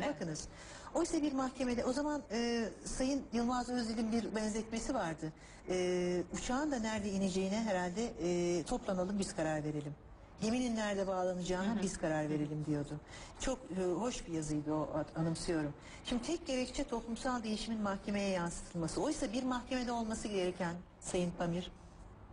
tarafa. Bakınız. Oysa bir mahkemede o zaman e, Sayın Yılmaz Özdil'in bir benzetmesi vardı. E, uçağın da nerede ineceğine herhalde e, toplanalım biz karar verelim. Geminin nerede bağlanacağına biz karar verelim diyordu. Çok e, hoş bir yazıydı o anımsıyorum. Şimdi tek gerekçe toplumsal değişimin mahkemeye yansıtılması. Oysa bir mahkemede olması gereken Sayın Pamir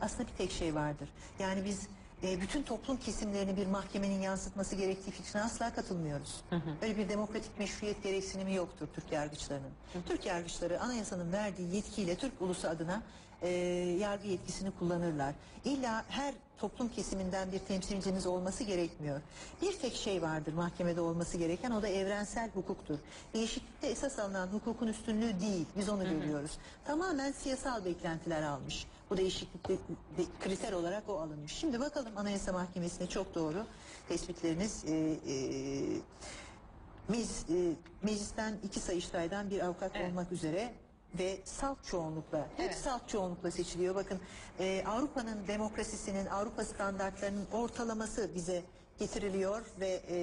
aslında bir tek şey vardır. Yani biz e, bütün toplum kesimlerini bir mahkemenin yansıtması gerektiği fikrine asla katılmıyoruz. Öyle bir demokratik meşruiyet gereksinimi yoktur Türk yargıçlarının. Türk yargıçları anayasanın verdiği yetkiyle Türk ulusu adına e, yargı yetkisini kullanırlar. İlla her toplum kesiminden bir temsilciniz olması gerekmiyor. Bir tek şey vardır mahkemede olması gereken o da evrensel hukuktur. Değişiklikte esas alınan hukukun üstünlüğü değil. Biz onu görüyoruz. Tamamen siyasal beklentiler almış. Bu değişiklikte de- kriter olarak o alınmış. Şimdi bakalım Anayasa Mahkemesi'ne çok doğru tespitleriniz. E, e, meclis, e, meclisten iki sayıştaydan bir avukat Evet. olmak üzere ve salt çoğunlukla, hep Evet. salt çoğunlukla seçiliyor. Bakın e, Avrupa'nın demokrasisinin, Avrupa standartlarının ortalaması bize getiriliyor ve e,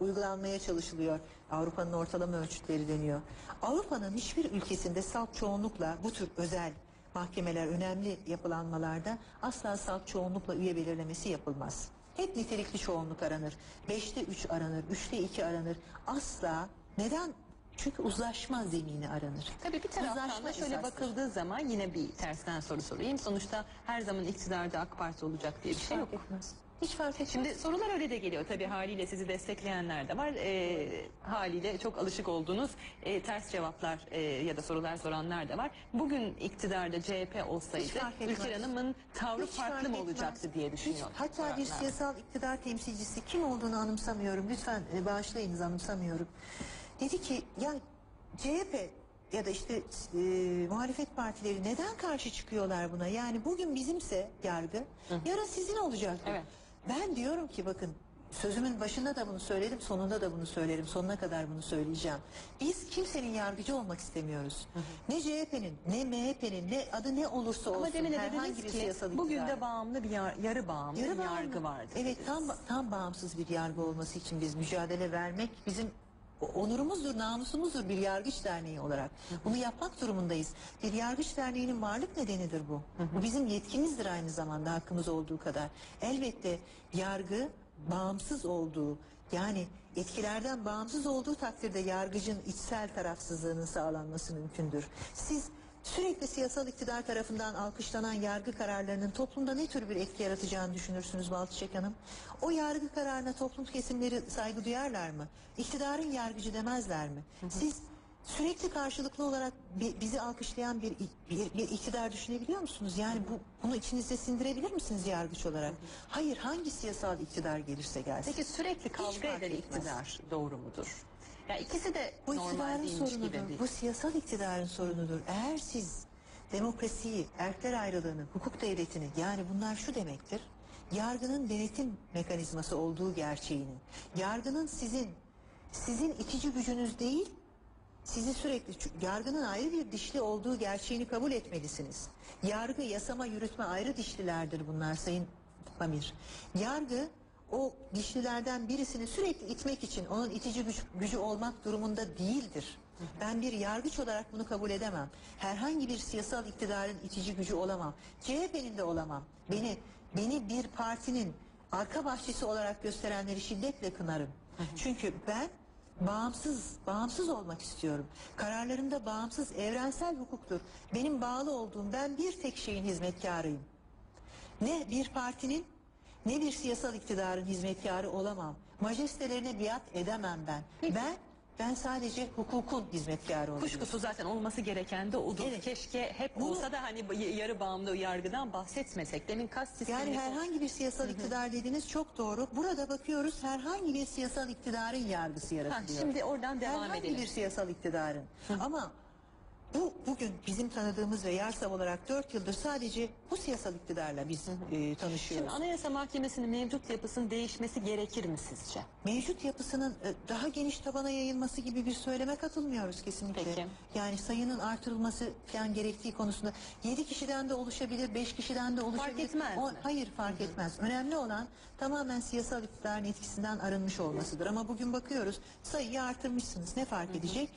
uygulanmaya çalışılıyor. Avrupa'nın ortalama ölçütleri deniyor. Avrupa'nın hiçbir ülkesinde salt çoğunlukla bu tür özel mahkemeler önemli yapılanmalarda asla salt çoğunlukla üye belirlemesi yapılmaz. Hep nitelikli çoğunluk aranır. Beşte üç aranır, üçte iki aranır. Asla neden? Çünkü uzlaşma zemini aranır. Tabii bir taraftan Uzlaşma da şöyle esastır. bakıldığı zaman yine bir tersten soru sorayım. Sonuçta her zaman iktidarda AK Parti olacak diye bir şey yok. Etmez. Hiç fark etmez. Şimdi sorular öyle de geliyor tabii haliyle sizi destekleyenler de var. Ee, haliyle çok alışık olduğunuz e, ters cevaplar e, ya da sorular soranlar da var. Bugün iktidarda CHP olsaydı Hiç. Ülker Hanım'ın tavrı Hiç farklı fark mı olacaktı diye Hiç- düşünüyor. hatta bir soranlar. siyasal iktidar temsilcisi kim olduğunu anımsamıyorum. Lütfen e, bağışlayınız anımsamıyorum. Dedi ki ya CHP ya da işte e, muhalefet partileri neden karşı çıkıyorlar buna? Yani bugün bizimse yargı, yarın sizin olacak. Evet. Ben diyorum ki bakın sözümün başında da bunu söyledim, sonunda da bunu söylerim, sonuna kadar bunu söyleyeceğim. Biz kimsenin yargıcı olmak istemiyoruz. Ne CHP'nin, ne MHP'nin, ne adı ne olursa olsun Ama demin de herhangi dediniz bir ki siyasal bugün iktidar. de bağımlı bir yar- yarı bağımlı Yarı bir bağımlı. yargı vardı. Evet tam tam bağımsız bir yargı olması için biz mücadele vermek bizim onurumuzdur, namusumuzdur bir yargıç derneği olarak. Bunu yapmak durumundayız. Bir yargıç derneğinin varlık nedenidir bu. Bu bizim yetkimizdir aynı zamanda hakkımız olduğu kadar. Elbette yargı bağımsız olduğu yani etkilerden bağımsız olduğu takdirde yargıcın içsel tarafsızlığının sağlanması mümkündür. Siz Sürekli siyasal iktidar tarafından alkışlanan yargı kararlarının toplumda ne tür bir etki yaratacağını düşünürsünüz Balçıçek Hanım? O yargı kararına toplum kesimleri saygı duyarlar mı? İktidarın yargıcı demezler mi? Siz sürekli karşılıklı olarak bi- bizi alkışlayan bir, bir, bir iktidar düşünebiliyor musunuz? Yani bu bunu içinizde sindirebilir misiniz yargıç olarak? Hayır hangi siyasal iktidar gelirse gelsin. Peki sürekli kavga eden iktidar doğru mudur? Ya ikisi de Bu normal iktidarın değilmiş sorunudur. gibi bir. Bu siyasal iktidarın sorunudur. Eğer siz demokrasiyi, erkler ayrılığını, hukuk devletini yani bunlar şu demektir. Yargının denetim mekanizması olduğu gerçeğinin, yargının sizin sizin itici gücünüz değil, sizi sürekli çünkü yargının ayrı bir dişli olduğu gerçeğini kabul etmelisiniz. Yargı, yasama, yürütme ayrı dişlilerdir bunlar Sayın Pamir. Yargı o dişlilerden birisini sürekli itmek için onun itici güç, gücü olmak durumunda değildir. Ben bir yargıç olarak bunu kabul edemem. Herhangi bir siyasal iktidarın itici gücü olamam. CHP'nin de olamam. Beni beni bir partinin arka bahçesi olarak gösterenleri şiddetle kınarım. Çünkü ben Bağımsız, bağımsız olmak istiyorum. Kararlarımda bağımsız, evrensel hukuktur. Benim bağlı olduğum, ben bir tek şeyin hizmetkarıyım. Ne bir partinin, ne bir siyasal iktidarın hizmetkarı olamam. Majestelerine biat edemem ben. Ben, ben sadece hukukun hizmetkarı olabilirim. Kuşkusu zaten olması gereken de odur. Evet. Keşke hep Bunu- olsa da hani yarı bağımlı yargıdan bahsetmesek. Demin kast. Yani herhangi bir siyasal iktidar dediğiniz çok doğru. Burada bakıyoruz herhangi bir siyasal iktidarın yargısı yaratılıyor. şimdi oradan devam herhangi edelim. bir siyasal iktidarın. Ama bu bugün bizim tanıdığımız ve Yarsav olarak 4 yıldır sadece bu siyasal iktidarla biz e, tanışıyoruz. Şimdi Anayasa Mahkemesi'nin mevcut yapısının değişmesi gerekir mi sizce? Mevcut yapısının e, daha geniş tabana yayılması gibi bir söyleme katılmıyoruz kesinlikle. Peki. Yani sayının artırılması falan gerektiği konusunda 7 kişiden de oluşabilir, 5 kişiden de oluşabilir. etmez mi? hayır fark etmez. Önemli olan tamamen siyasal iktidarın etkisinden arınmış olmasıdır. Ama bugün bakıyoruz sayıyı artırmışsınız. Ne fark edecek?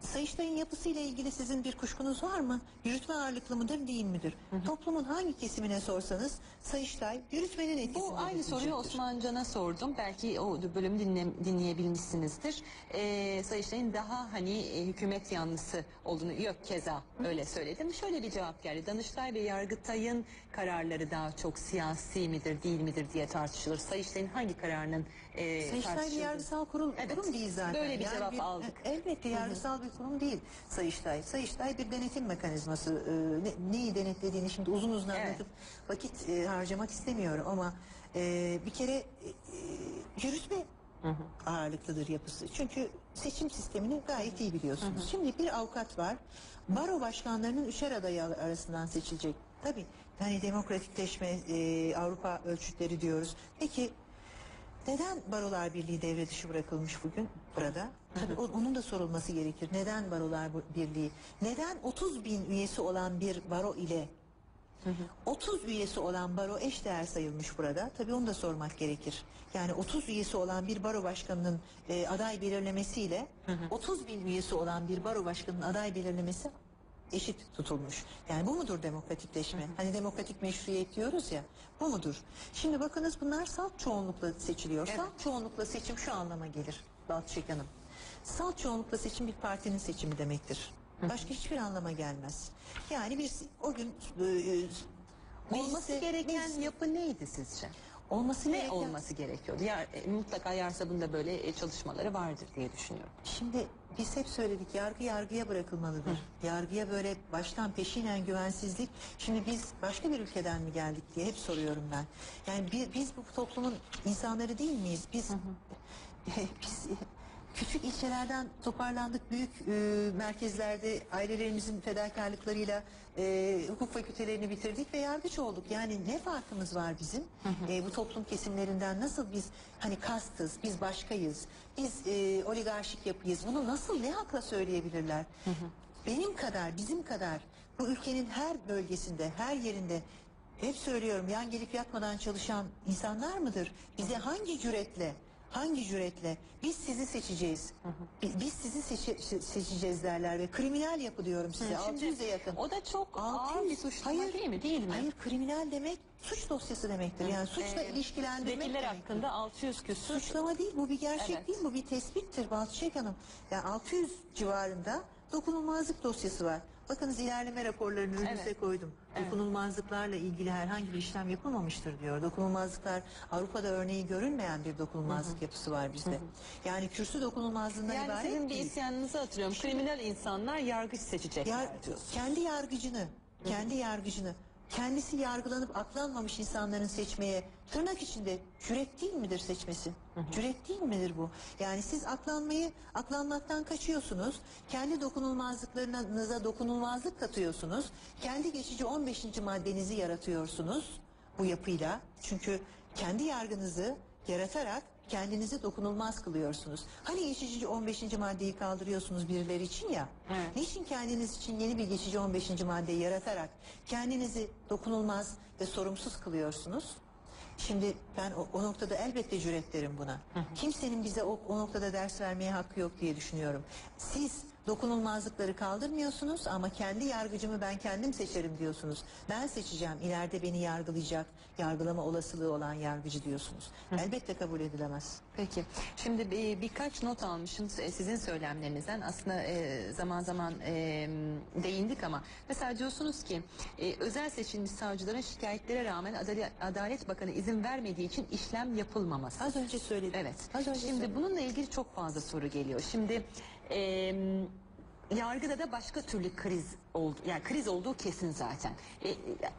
Sayıştay'ın yapısıyla ilgili sizin bir kuşkunuz var mı? Yürütme ağırlıklı mıdır değil midir? Toplumun hangi kesimine sorsanız Sayıştay yürütmenin etkisidir. Bu aynı soruyu. Osman Can'a sordum. Belki o bölümü dinle, dinleyebilmişsinizdir. Ee, Sayıştay'ın daha hani e, hükümet yanlısı olduğunu yok keza öyle söyledim. Şöyle bir cevap geldi. Danıştay ve Yargıtay'ın kararları daha çok siyasi midir değil midir diye tartışılır. Sayıştay'ın hangi kararının e, Sayıştay bir tartışıldığı- yargısal kurul, Evet. kurum değil zaten. Böyle bir cevap aldık. e, Elbette yargısal bir kurum değil Sayıştay. Sayıştay bir denetim mekanizması. Ee, ne- neyi denetlediğini şimdi uzun uzun Evet. anlatıp vakit e, harcamak istemiyorum ama e, bir kere e, e, yürütme ağırlıklıdır yapısı. Çünkü seçim sistemini gayet iyi biliyorsunuz. Şimdi bir avukat var. Baro başkanlarının üçer adayı arasından seçilecek. Tabii hani demokratikleşme, e, Avrupa ölçütleri diyoruz. Peki neden Barolar Birliği devre dışı bırakılmış bugün burada? Tabii onun da sorulması gerekir. Neden Barolar Birliği? Neden 30 bin üyesi olan bir baro ile 30 üyesi olan baro eşdeğer sayılmış burada? Tabii onu da sormak gerekir. Yani 30 üyesi olan bir baro başkanının e, aday belirlemesiyle 30 bin üyesi olan bir baro başkanının aday belirlemesi eşit tutulmuş. Yani bu mudur demokratikleşme? Hani demokratik meşruiyet diyoruz ya. Bu mudur? Şimdi bakınız bunlar salt çoğunlukla seçiliyor. Salt çoğunlukla seçim şu anlama gelir Balçık Hanım. Salt çoğunlukla seçim bir partinin seçimi demektir. Başka hiçbir anlama gelmez. Yani bir o gün e, e, Olması mecliste- gereken meclis- yapı neydi sizce? olması Ne gereken olması gerekiyordu? Yar, e, mutlaka Yarsab'ın böyle e, çalışmaları vardır diye düşünüyorum. Şimdi biz hep söyledik yargı yargıya bırakılmalıdır. Yargıya böyle baştan peşinen güvensizlik. Şimdi biz başka bir ülkeden mi geldik diye hep soruyorum ben. Yani bi- biz bu toplumun insanları değil miyiz? Biz biz küçük ilçelerden toparlandık büyük e, merkezlerde ailelerimizin fedakarlıklarıyla e, hukuk fakültelerini bitirdik ve yargıç olduk. Yani ne farkımız var bizim? E, bu toplum kesimlerinden nasıl biz hani kastız, biz başkayız, biz e, oligarşik yapıyız. Bunu nasıl ne hakla söyleyebilirler? Benim kadar, bizim kadar bu ülkenin her bölgesinde, her yerinde hep söylüyorum yan gelip yatmadan çalışan insanlar mıdır? Bize hangi cüretle, hangi cüretle biz sizi seçeceğiz, bi- biz sizi seçe- se- seçeceğiz derler ve kriminal yapı diyorum size. Şimdi 600'e yakın. O da çok ağır bir suçlama değil mi? Değil mi? Hayır kriminal demek suç dosyası demektir. Yani suçla Ee, ilişkilendirmek Vekiller demektir. hakkında 600 küsur Suçlama değil bu bir gerçek Evet. değil bu bir tespittir Balçık Hanım. Yani 600 civarında dokunulmazlık dosyası var. Bakınız ilerleme raporlarını önünüze Evet. koydum. Dokunulmazlıklarla ilgili herhangi bir işlem yapılmamıştır diyor. Dokunulmazlıklar Avrupa'da örneği görünmeyen bir dokunulmazlık yapısı var bizde. Yani kürsü dokunulmazlığından Yani ibaret sizin bir değil. isyanınızı hatırlıyorum. Kriminal insanlar yargıç seçecekler Yar- kendi yargıcını, kendi yargıcını, kendisi yargılanıp aklanmamış insanların seçmeye tırnak içinde cüret değil midir seçmesi? Cüret değil midir bu? Yani siz aklanmayı, aklanmaktan kaçıyorsunuz. Kendi dokunulmazlıklarınıza dokunulmazlık katıyorsunuz. Kendi geçici 15. maddenizi yaratıyorsunuz bu yapıyla. Çünkü kendi yargınızı yaratarak kendinizi dokunulmaz kılıyorsunuz. Hani geçici 15. maddeyi kaldırıyorsunuz birileri için ya. Evet. Niçin kendiniz için yeni bir geçici 15. maddeyi yaratarak kendinizi dokunulmaz ve sorumsuz kılıyorsunuz? Şimdi ben o, o noktada elbette cüret derim buna. Kimsenin bize o, o noktada ders vermeye hakkı yok diye düşünüyorum. Siz dokunulmazlıkları kaldırmıyorsunuz ama kendi yargıcımı ben kendim seçerim diyorsunuz. Ben seçeceğim ileride beni yargılayacak, yargılama olasılığı olan yargıcı diyorsunuz. Elbette kabul edilemez. Peki. Şimdi bir, birkaç not almışım e, sizin söylemlerinizden. Aslında e, zaman zaman e, değindik ama mesela diyorsunuz ki e, özel seçilmiş savcıların şikayetlere rağmen Adalet, Adalet Bakanı izin vermediği için işlem yapılmaması. Az önce söyledim. Evet. Az önce Şimdi söyledim. bununla ilgili çok fazla soru geliyor. Şimdi e, yargıda da başka türlü kriz oldu. Yani kriz olduğu kesin zaten. E, e,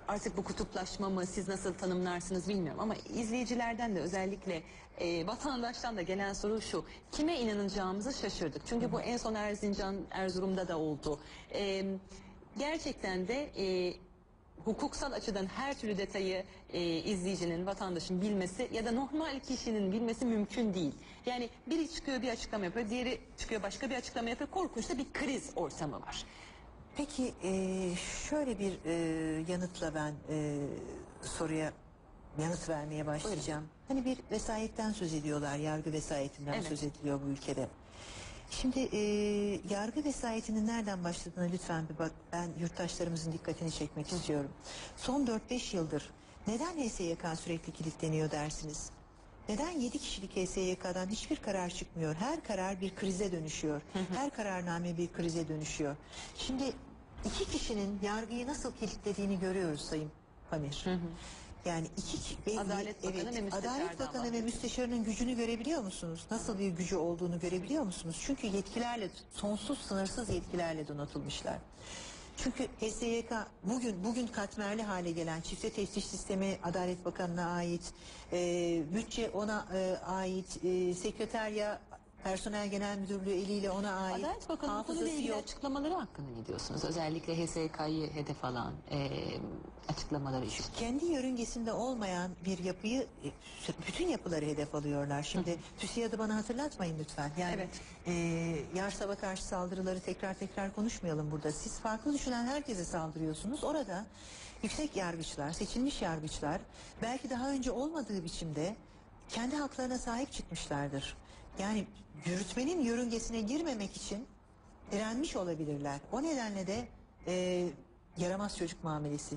artık bu kutuplaşma mı siz nasıl tanımlarsınız bilmiyorum ama izleyicilerden de özellikle e, vatandaştan da gelen soru şu. Kime inanacağımızı şaşırdık. Çünkü bu en son Erzincan, Erzurum'da da oldu. E, gerçekten de e, hukuksal açıdan her türlü detayı e, izleyicinin, vatandaşın bilmesi ya da normal kişinin bilmesi mümkün değil. Yani biri çıkıyor bir açıklama yapıyor, diğeri çıkıyor başka bir açıklama yapıyor. Korkunç da bir kriz ortamı var. Peki e, şöyle bir e, yanıtla ben e, soruya yanıt vermeye başlayacağım. Hani bir vesayetten söz ediyorlar, yargı vesayetinden Evet. söz ediliyor bu ülkede. Şimdi e, yargı vesayetinin nereden başladığına lütfen bir bak ben yurttaşlarımızın dikkatini çekmek istiyorum. Son 4-5 yıldır neden HSYK sürekli kilitleniyor dersiniz? Neden 7 kişilik HSYK'dan hiçbir karar çıkmıyor? Her karar bir krize dönüşüyor. Her kararname bir krize dönüşüyor. Şimdi iki kişinin yargıyı nasıl kilitlediğini görüyoruz Sayın Pamir. Yani iki ki- ve- Adalet Bakanı ve müsteşardan Adalet Bakanı ve müsteşarının gücünü görebiliyor musunuz? Nasıl bir gücü olduğunu görebiliyor musunuz? Çünkü yetkilerle sonsuz sınırsız yetkilerle donatılmışlar. Çünkü HSYK bugün bugün katmerli hale gelen çifte teftiş sistemi Adalet Bakanı'na ait, e, bütçe ona e, ait, e, sekreterya personel genel müdürlüğü eliyle ona ait. Adalet Bakanı bu konuyla ilgili yok. açıklamaları hakkında ne diyorsunuz? Özellikle HSK'yı hedef alan e, açıklamaları şu. kendi yörüngesinde olmayan bir yapıyı e, bütün yapıları hedef alıyorlar. Şimdi TÜSİAD'ı bana hatırlatmayın lütfen. Yani Evet. e, Yarsav'a karşı saldırıları tekrar tekrar konuşmayalım burada. Siz farklı düşünen herkese saldırıyorsunuz. Orada yüksek yargıçlar, seçilmiş yargıçlar belki daha önce olmadığı biçimde kendi haklarına sahip çıkmışlardır. Yani yürütmenin yörüngesine girmemek için direnmiş olabilirler. O nedenle de e, yaramaz çocuk muamelesi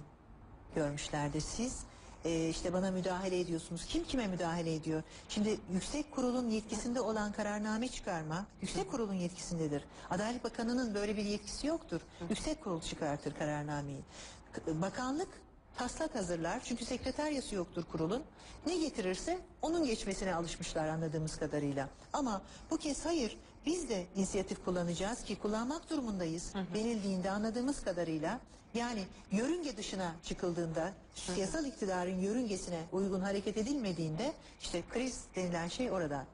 görmüşlerdir. Siz e, işte bana müdahale ediyorsunuz. Kim kime müdahale ediyor? Şimdi yüksek kurulun yetkisinde olan kararname çıkarma yüksek kurulun yetkisindedir. Adalet Bakanı'nın böyle bir yetkisi yoktur. Yüksek kurul çıkartır kararnameyi. Bakanlık taslak hazırlar. Çünkü sekreteryası yoktur kurulun. Ne getirirse onun geçmesine alışmışlar anladığımız kadarıyla. Ama bu kez hayır. Biz de inisiyatif kullanacağız ki kullanmak durumundayız. Denildiğinde anladığımız kadarıyla yani yörünge dışına çıkıldığında siyasal iktidarın yörüngesine uygun hareket edilmediğinde işte kriz denilen şey orada.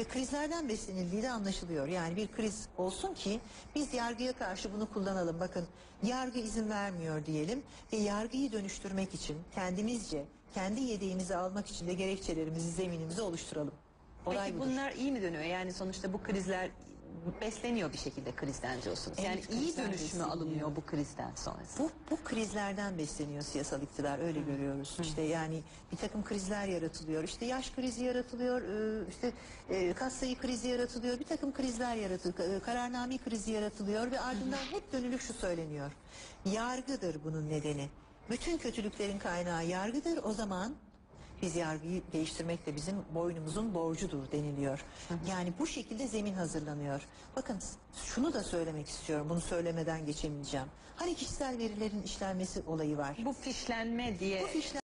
Ve krizlerden beslenildiği de anlaşılıyor. Yani bir kriz olsun ki biz yargıya karşı bunu kullanalım. Bakın yargı izin vermiyor diyelim ve yargıyı dönüştürmek için kendimizce kendi yedeğimizi almak için de gerekçelerimizi zeminimizi oluşturalım. Olay Peki budur. bunlar iyi mi dönüyor? Yani sonuçta bu krizler besleniyor bir şekilde krizden diyorsunuz. Yani Evet, iyi dönüş mü alınıyor bu krizden sonrası? Bu, bu krizlerden besleniyor siyasal iktidar öyle görüyoruz. İşte yani bir takım krizler yaratılıyor. İşte yaş krizi yaratılıyor, e, işte e, kas sayı krizi yaratılıyor, bir takım krizler yaratılıyor, e, kararname krizi yaratılıyor ve ardından hep dönülük şu söyleniyor. Yargıdır bunun nedeni. Bütün kötülüklerin kaynağı yargıdır. O zaman biz yargıyı değiştirmek de bizim boynumuzun borcudur deniliyor. Yani bu şekilde zemin hazırlanıyor. Bakın şunu da söylemek istiyorum. Bunu söylemeden geçemeyeceğim. Hani kişisel verilerin işlenmesi olayı var. Bu fişlenme diye Bu fişler